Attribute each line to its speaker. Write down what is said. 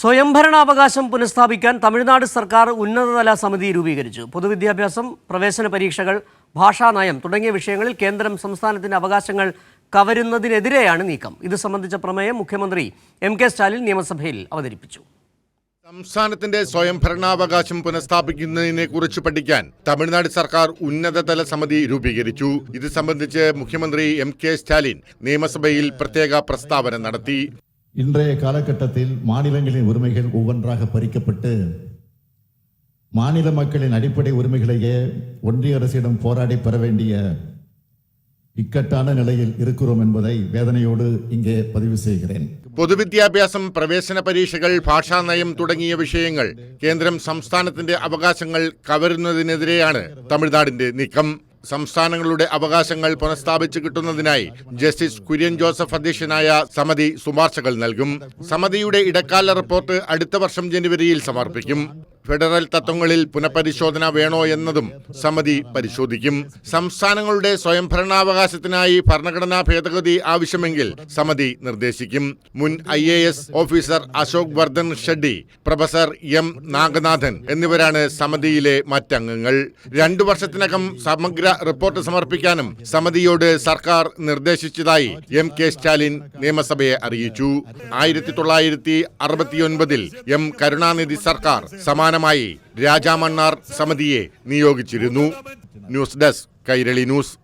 Speaker 1: സ്വയംഭരണാവകാശം പുനഃസ്ഥാപിക്കാൻ തമിഴ്നാട് സർക്കാർ ഉന്നതതല സമിതി രൂപീകരിച്ചു. പൊതുവിദ്യാഭ്യാസം പ്രവേശന പരീക്ഷകൾ ഭാഷാ നയം തുടങ്ങിയ വിഷയങ്ങളിൽ കേന്ദ്രം സംസ്ഥാനത്തിന്റെ അവകാശങ്ങൾ കവരുന്നതിനെതിരെയാണ് നീക്കം. ഇത് സംബന്ധിച്ച പ്രമേയം മുഖ്യമന്ത്രി എം കെ സ്റ്റാലിൻ നിയമസഭയിൽ അവതരിപ്പിച്ചു.
Speaker 2: സംസ്ഥാനത്തിന്റെ സ്വയംഭരണാവകാശം പുനഃസ്ഥാപിക്കുന്നതിനെ കുറിച്ച് പഠിക്കാൻ തമിഴ്നാട് സർക്കാർ ഉന്നതതല സമിതി രൂപീകരിച്ചു. ഇത് സംബന്ധിച്ച് മുഖ്യമന്ത്രി എം കെ സ്റ്റാലിൻ നിയമസഭയിൽ പ്രത്യേക പ്രസ്താവന നടത്തി.
Speaker 3: இன்றைய காலகட்டத்தில் மாநிலங்களின் உரிமைகள் ஒவ்வொன்றாக பறிக்கப்பட்டு மாநில மக்களின் அடிப்படை உரிமைகளையே ஒன்றிய அரசிடம் போராடி பெற வேண்டிய இக்கட்டான நிலையில் இருக்கிறோம் என்பதை வேதனையோடு இங்கே பதிவு செய்கிறேன்
Speaker 2: പൊതുവിദ്യാഭ്യാസം പ്രവേശന പരീക്ഷകൾ ഭാഷാ നയം തുടങ്ങിയ വിഷയങ്ങൾ കേന്ദ്രം സംസ്ഥാനത്തിന്റെ അവകാശങ്ങൾ കവരുന്നതിനെതിരെയാണ് തമിഴ്നാടിന്റെ നീക്കം സംസ്ഥാനങ്ങളുടെ അവകാശങ്ങൾ പുനഃസ്ഥാപിച്ചു കിട്ടുന്നതിനായി ജസ്റ്റിസ് കുര്യൻ ജോസഫ് അധ്യക്ഷനായ സമിതി ശുപാർശകൾ നൽകും. സമിതിയുടെ ഇടക്കാല റിപ്പോർട്ട് അടുത്ത വർഷം ജനുവരിയിൽ സമർപ്പിക്കും. ഫെഡറൽ തത്വങ്ങളിൽ പുനഃപരിശോധന വേണോ എന്നതും സമിതി പരിശോധിക്കും. സംസ്ഥാനങ്ങളുടെ സ്വയംഭരണാവകാശത്തിനായി ഭരണഘടനാ ഭേദഗതി ആവശ്യമെങ്കിൽ സമിതി നിർദ്ദേശിക്കും. മുൻ I A S officer Ashok Vardhan Shetty professor M Naganathan എന്നിവരാണ് സമിതിയിലെ മറ്റംഗങ്ങൾ. രണ്ടു വർഷത്തിനകം സമഗ്ര റിപ്പോർട്ട് സമർപ്പിക്കാനും സമിതിയോട് സർക്കാർ നിർദ്ദേശിച്ചതായി എം കെ സ്റ്റാലിൻ നിയമസഭയെ അറിയിച്ചു. ആയിരത്തി തൊള്ളായിരത്തി അറുപത്തിയൊൻപതിൽ എം കരുണാനിധി സർക്കാർ സമാനമായി രാജാമണ്ണാർ സമിതിയെ നിയോഗിച്ചിരുന്നു. News desk Kairali news.